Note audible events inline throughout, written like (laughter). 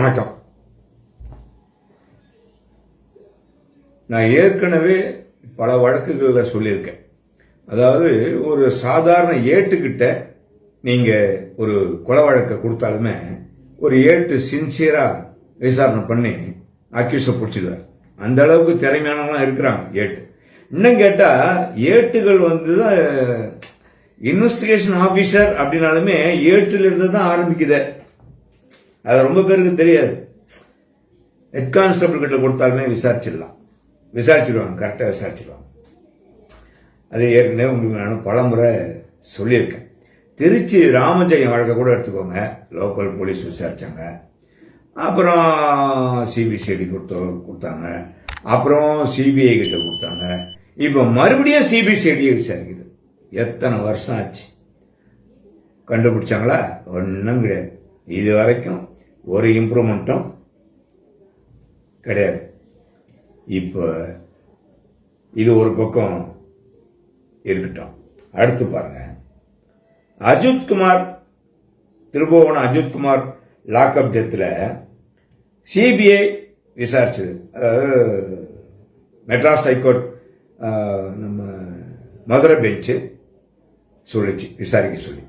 வணக்கம். நான் ஏற்கனவே பல வழக்குகளில் சொல்லியிருக்கேன். அதாவது ஒரு சாதாரண ஏட்டுக்கிட்ட நீங்கள் ஒரு கொலை வழக்கை கொடுத்தாலுமே ஒரு ஏட்டு சின்சியராக விசாரணை பண்ணி அக்யூஸை பிடிச்சிடுவார். அந்த அளவுக்கு திறமையானவங்களாம் இருக்கிறாங்க ஏட்டு. இன்னும் கேட்டால் ஏட்டுகள் வந்து தான் இன்வெஸ்டிகேஷன் ஆஃபீஸர் அப்படின்னாலுமே ஏட்டிலிருந்து தான் ஆரம்பிக்குது. அது ரொம்ப பேருக்கு தெரியாது. ஹெட் கான்ஸ்டபிள் கிட்ட கொடுத்தாலுமே விசாரிச்சிடலாம். விசாரிச்சிடுவாங்க கரெக்டாக விசாரிச்சிடுவாங்க. அது ஏற்கனவே உங்களுக்கு நான் பலமுறை சொல்லியிருக்கேன். திருச்சி ராமஜெயம் வழக்கை கூட எடுத்துக்கோங்க. லோக்கல் போலீஸ் விசாரிச்சாங்க. அப்புறம் சிபிசிஐடி கொடுத்து கொடுத்தாங்க. அப்புறம் சிபிஐ கிட்ட கொடுத்தாங்க. இப்போ மறுபடியும் சிபிசிஐடியை விசாரிக்குது. எத்தனை வருஷம் ஆச்சு? கண்டுபிடிச்சாங்களா? ஒன்றும் கிடையாது. இது வரைக்கும் ஒரு இம்ப்ரூவ்மெண்ட்டும் கிடையாது. இப்போ இது ஒரு பக்கம் இருக்கட்டும். அடுத்து பாருங்க. அஜித்குமார் திருபுவனம் லாக்அப் டெத்தில் சிபிஐ விசாரிச்சது. அதாவது மெட்ராஸ் ஹைகோர்ட் நம்ம மதுரை பெஞ்சு சொல்லிச்சு விசாரிக்க சொல்லி.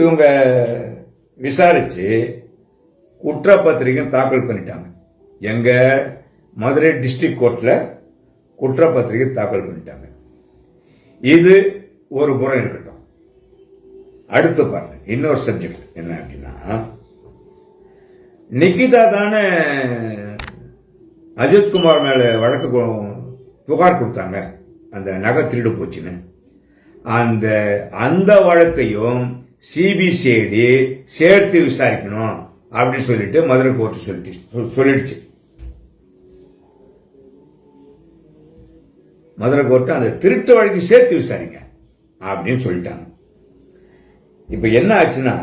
இவங்க விசாரிச்சு குற்றப்பத்திரிகை தாக்கல் பண்ணிட்டாங்க. எங்க மதுரை டிஸ்ட்ரிக்ட் கோர்ட்ல குற்றப்பத்திரிகை தாக்கல் பண்ணிட்டாங்க. இது ஒரு புறம் இருக்கட்டும். அடுத்து பாருங்க இன்னொரு சப்ஜெக்ட் என்ன அப்படின்னா நிகிதா தானே அஜித்குமார் மேல வழக்கு புகார் கொடுத்தாங்க. அந்த நகை திருடு போச்சுன்னு. அந்த அந்த வழக்கையும் சிபிசிஐடி சேர்த்து விசாரிக்கணும் அப்படின்னு சொல்லிட்டு மதுரை கோர்ட்டு சொல்லிட்டு சொல்லிடுச்சு. மதுரை கோர்ட்டு அந்த திருட்டு வழக்கு சேர்த்து விசாரிங்க அப்படின்னு சொல்லிட்டாங்க. இப்ப என்ன ஆச்சுன்னா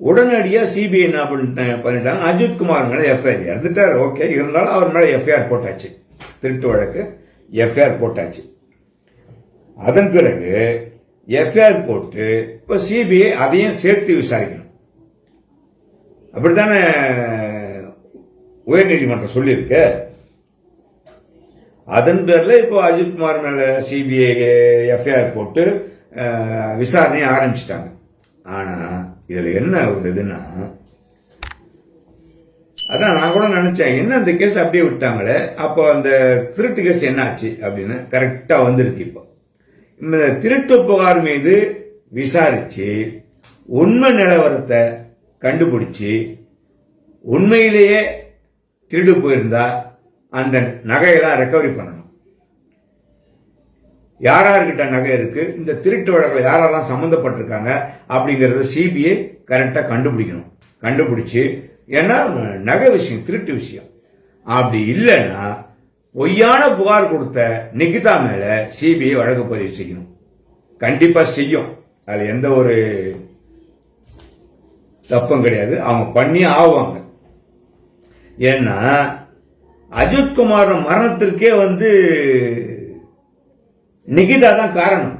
உடனடியா சிபிஐ என்ன பண்ணிட்டாங்க? அஜித் குமார் மேல எஃப்ஐஆர் இறந்துட்டார் ஓகே. இருந்தாலும் அவர் மேல எஃப்ஐஆர் போட்டாச்சு. திருட்டு வழக்கு எஃப்ஐஆர் போட்டாச்சு. அதன் பிறகு எஃப்ஐஆர் போட்டு இப்ப சிபிஐ அதையும் சேர்த்து விசாரிக்கணும். அப்படித்தானே உயர்நீதிமன்றம் சொல்லியிருக்கு? அதன் பேர்ல இப்போ அஜித்குமார் மேல சிபிஐ எஃப்ஐஆர் போட்டு அஹ், விசாரணையை ஆரம்பிச்சிட்டாங்க. ஆனா இதுல என்ன ஒரு இதுன்னா அதான் நான் கூட நினைச்சேன் என்ன அந்த கேஸ் அப்படியே விட்டாங்களே? அப்போ அந்த திருட்டு கேஸ் என்ன ஆச்சு அப்படின்னு கரெக்டா வந்திருக்கு இப்போ. இந்த திருட்டு புகார் மீது விசாரிச்சு உண்மை நிலவரத்தை கண்டுபிடிச்சு உண்மையிலேயே திருடு போயிருந்தா அந்த நகையெல்லாம் ரெக்கவரி பண்ணணும். யார் யார்கிட்ட நகை இருக்கு இந்த திருட்டு வழக்கில் யாரெல்லாம் சம்மந்தப்பட்டிருக்காங்க அப்படிங்கறத சிபிஐ கரெக்டாக கண்டுபிடிக்கணும். கண்டுபிடிச்சு ஏன்னா நகை விஷயம் திருட்டு விஷயம். அப்படி இல்லைன்னா பொய்யான புகார் கொடுத்த நிகிதா மேல சிபிஐ வழக்கு பதிவு செய்யணும் கண்டிப்பா செய்யும். அது எந்த ஒரு தப்பும் கிடையாது. அவங்க பண்ணி ஆவாங்க. ஏன்னா அஜித்குமார் மரணத்திற்கே வந்து நிகிதா தான் காரணம்.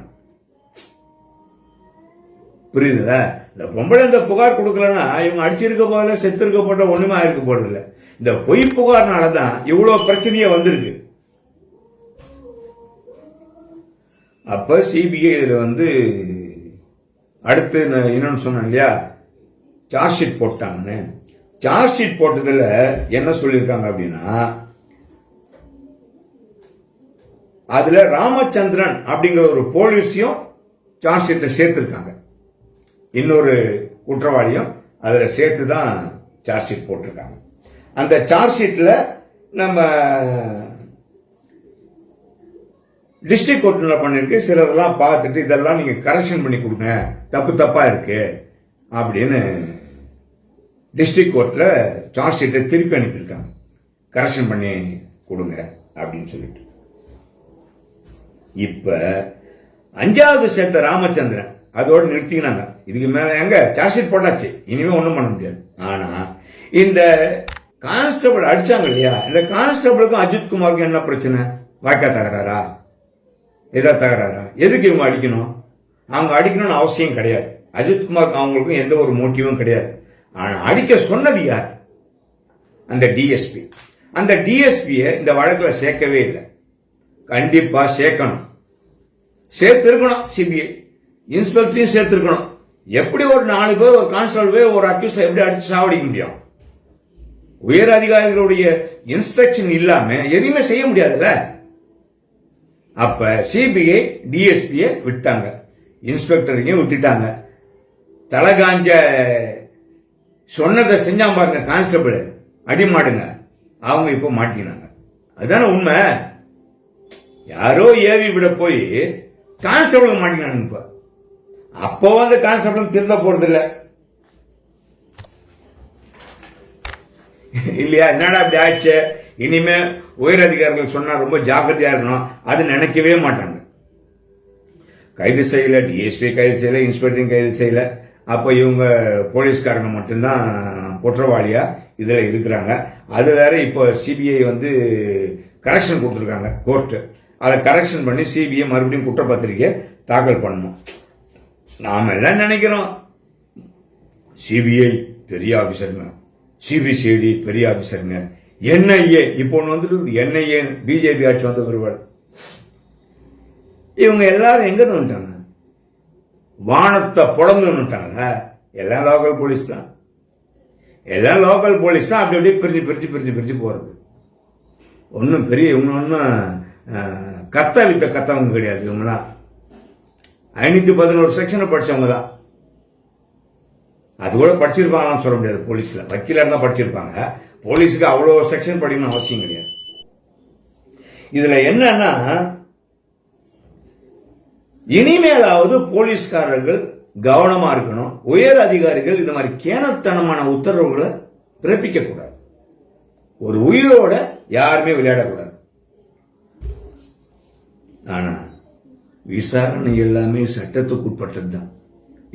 புரியுதுல? இந்த பொம்பளை இந்த புகார் கொடுக்கலன்னா இவங்க அடிச்சிருக்க போதில்ல செத்திருக்க போட்ட ஒண்ணுமே ஆயிருக்க போறதில்லை. இந்த பொய் புகார்னால தான் இவ்வளவு பிரச்சனையே வந்திருக்கு. அப்ப சிபிஐ இதுல வந்து அடுத்து நான் இன்னொன்னு சொன்னேன் இல்லையா? சார்ஜ் ஷீட் போட்டாங்கன்னு. சார்ஜ் ஷீட் போட்டதுல என்ன சொல்லியிருக்காங்க அப்படின்னா அதுல ராமச்சந்திரன் அப்படிங்கிற ஒரு போலீஸையும் சார்ஜ் ஷீட்ல சேர்த்திருக்காங்க. இன்னொரு குற்றவாளியும் அதில் சேர்த்து தான் சார்ஜ் ஷீட் போட்டிருக்காங்க. அந்த சார்ஜ் ஷீட்ல நம்ம டிஸ்ட்ரிக்ட் கோர்ட்ல பண்ணிருக்கு. சிலதெல்லாம் பார்த்துட்டு இதெல்லாம் நீங்க கரெக்ஷன் பண்ணி கொடுங்க. தப்பு தப்பா இருக்கு அப்படின்னு டிஸ்ட்ரிக்ட் கோர்ட்ல சார்ஜ் ஷீட்டை திருப்பி அனுப்பியிருக்காங்க. கரெக்ஷன் பண்ணி கொடுங்க அப்படின்னு சொல்லிட்டு. இப்ப அஞ்சாவது சேர்த்த ராமச்சந்திரன் அதோடு நிறுத்திக்கினாங்க. இதுக்கு மேல எங்க? சார்ஜ் ஷீட் போட்டாச்சு. இனிமே ஒன்றும் பண்ண முடியாது. ஆனா இந்த கான்ஸ்டபிள் அடிச்சாங்க இல்லையா? இந்த கான்ஸ்டபிளுக்கும் அஜித் குமாருக்கும் என்ன பிரச்சனை? வாய்க்கா தகராறா? எதா தகராறா? எதுக்கு இவங்க அடிக்கணும்? அவங்க அடிக்கணும்னு அவசியம் கிடையாது. அஜித்குமார் அவங்களுக்கும் எந்த ஒரு மோட்டிவும் கிடையாது. ஆனால் அடிக்க சொன்னது யார்? அந்த டிஎஸ்பி அந்த டிஎஸ்பியை இந்த வழக்கில் சேர்க்கவே இல்லை. கண்டிப்பா சேர்க்கணும். சேர்த்திருக்கணும் சிபிஐ இன்ஸ்பெக்டரையும் சேர்த்திருக்கணும். எப்படி ஒரு நாலு பேர் ஒரு கான்ஸ்டபிள் போய் ஒரு அக்யூஸ்ட் எப்படி அடிச்சு சாவடிக்க முடியும்? உயர் அதிகாரிகளுடைய இன்ஸ்ட்ரக்ஷன் இல்லாம எதையுமே செய்ய முடியாதுல்ல? அப்ப சிபிஐ டிஎஸ்பிய விட்டாங்க. இன்ஸ்பெக்டரையும் விட்டுட்டாங்க. தலை காஞ்ச சொன்னதை செஞ்சா பாருங்க கான்ஸ்டபிள் அடிமாடுங்க. அவங்க இப்போ மாட்டிக்கினாங்க. அதுதானே உண்மை? யாரோ ஏவி விட போய் கான்ஸ்டபிள் மாட்டிக்கினானுங்க இப்ப. அப்போ வந்து கான்ஸ்டபிள் திருந்த போறது இல்லை (laughs) இல்லையா? என்னடா இப்படி ஆச்சு இனிமே உயர் அதிகாரிகள் சொன்னா ரொம்ப ஜாக்கிரதையா இருக்கணும். அது நினைக்கவே மாட்டாங்க. கைது செய்யல டிஎஸ்பி கைது செய்யல இன்ஸ்பெக்டரிங் கைது செய்யல. அப்ப இவங்க போலீஸ்காரங்க மட்டும்தான் குற்றவாளியா இதுல இருக்கிறாங்க. அது வேற இப்போ சிபிஐ வந்து கரெக்ஷன் கொடுத்துருக்காங்க கோர்ட்டு அதை கரெக்ஷன் பண்ணி சிபிஐ மறுபடியும் குற்றப்பத்திரிக்கை தாக்கல் பண்ணணும். நாம எல்லாம் நினைக்கிறோம்? சிபிஐ பெரிய ஆபீசருங்க சிபிசிஐடி பெரிய ஆஃபீஸருங்க என்ஐஏ இப்போ ஒன்று வந்துட்டு என்ஐஏ பிஜேபி ஆட்சி வந்த பிறகு இவங்க எல்லாரும் எங்க வந்துட்டாங்க? வானத்தை புலந்து வந்துட்டாங்க. எல்லாம் லோக்கல் போலீஸ் தான். எல்லாம் லோக்கல் போலீஸ் தான் அப்படி அப்படியே பிரிஞ்சு பிரிஞ்சு பிரிஞ்சு பிரிஞ்சு போறது. ஒன்றும் பெரிய இவங்க ஒன்றும் கத்த வித்த கத்தவங்க கிடையாது இவங்களாம் ஐநூற்றி பதினோரு செக்ஷனை படித்தவங்க தான். அது கூட படிச்சிருப்பாங்களான்னு சொல்ல முடியாது போலீஸ்ல. வக்கீலா தான் படிச்சிருப்பாங்க. போலீஸுக்கு அவ்வளோ செக்ஷன் படிக்கணும் அவசியம் கிடையாது. இதுல என்னன்னா இனிமேலாவது போலீஸ்காரர்கள் கவனமா இருக்கணும். உயர் அதிகாரிகள் இந்த மாதிரி கேனத்தனமான உத்தரவுகளை பிறப்பிக்க கூடாது ஒரு உயிரோட யாருமே விளையாடக்கூடாது. ஆனா விசாரணை எல்லாமே சட்டத்துக்கு உட்பட்டது தான்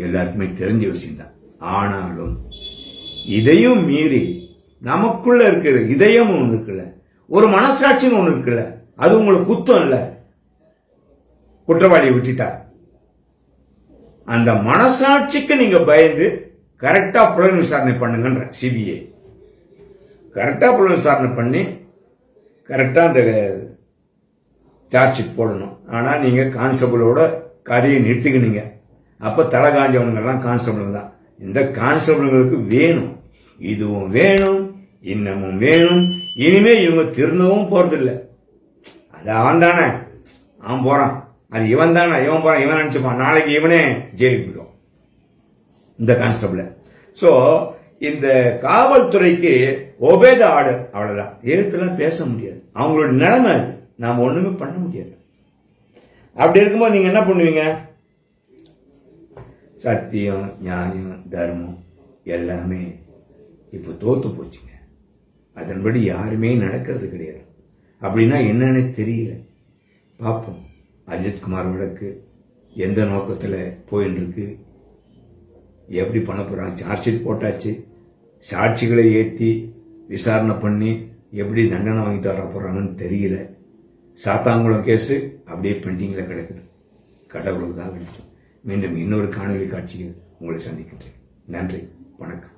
எல்லாருக்குமே தெரிஞ்ச விஷயம் தான் ஆனாலும் இதையும் மீறி நமக்குள்ள இருக்கிற இதயம் ஒன்று இருக்குல்ல ஒரு மனசாட்சின்னு ஒன்று இருக்குல்ல அது உங்களுக்கு குத்தம் இல்லை. குற்றவாளியை விட்டுட்டார் அந்த மனசாட்சிக்கு நீங்க பயந்து கரெக்டா புலன் விசாரணை பண்ணுங்கன்ற சிபிஐ. கரெக்டா புலன் விசாரணை பண்ணி கரெக்டா அந்த சார்ஜ் ஷீட் போடணும். ஆனா நீங்க கான்ஸ்டபிளோட கதையை நிறுத்திக்கினீங்க. அப்ப தலை காஞ்சவனுங்கெல்லாம் கான்ஸ்டபிள் தான். இந்த கான்ஸ்டபிள்களுக்கு வேணும். இதுவும் வேணும் இன்னமும் வேணும். இனிமே இவங்க திருந்தவும் போறதில்லை. அது அவன் தானே. அவன் போறான். அது இவன் தானே. இவன் போறான். இவன் நினைச்சுப்பான். நாளைக்கு இவனே ஜெயிலுக்கு போயிடும் இந்த கான்ஸ்டபிள். ஸோ இந்த காவல்துறைக்கு ஒபேத ஆர்டர் அவ்வளோதான் எழுத்துலாம் பேச முடியாது. அவங்களோட நிலைமை அது. நாம் ஒன்றுமே பண்ண முடியாது. அப்படி இருக்கும்போது நீங்கள் என்ன பண்ணுவீங்க? சத்தியம் நியாயம் தர்மம் எல்லாமே இப்போ தோத்து போச்சுங்க. அதன்படி யாருமே நடக்கிறது கிடையாது. அப்படின்னா என்னன்னு தெரியல. பார்ப்போம். அஜித்குமார் வழக்கு எந்த நோக்கத்தில் போயின்னு இருக்கு எப்படி பண்ண போகிறான் சார்ஜ் ஷீட் போட்டாச்சு. சாட்சிகளை ஏற்றி விசாரணை பண்ணி எப்படி தண்டனை வாங்கி தர போகிறாங்கன்னு தெரியல. சாத்தாங்குளம் கேஸு அப்படியே பெண்டிங்கில் கிடக்குது. கடவுளுக்கு தான் வெளிச்சம். மீண்டும் இன்னொரு காணொலி காட்சியில் உங்களை சந்திக்கின்றேன். நன்றி வணக்கம்.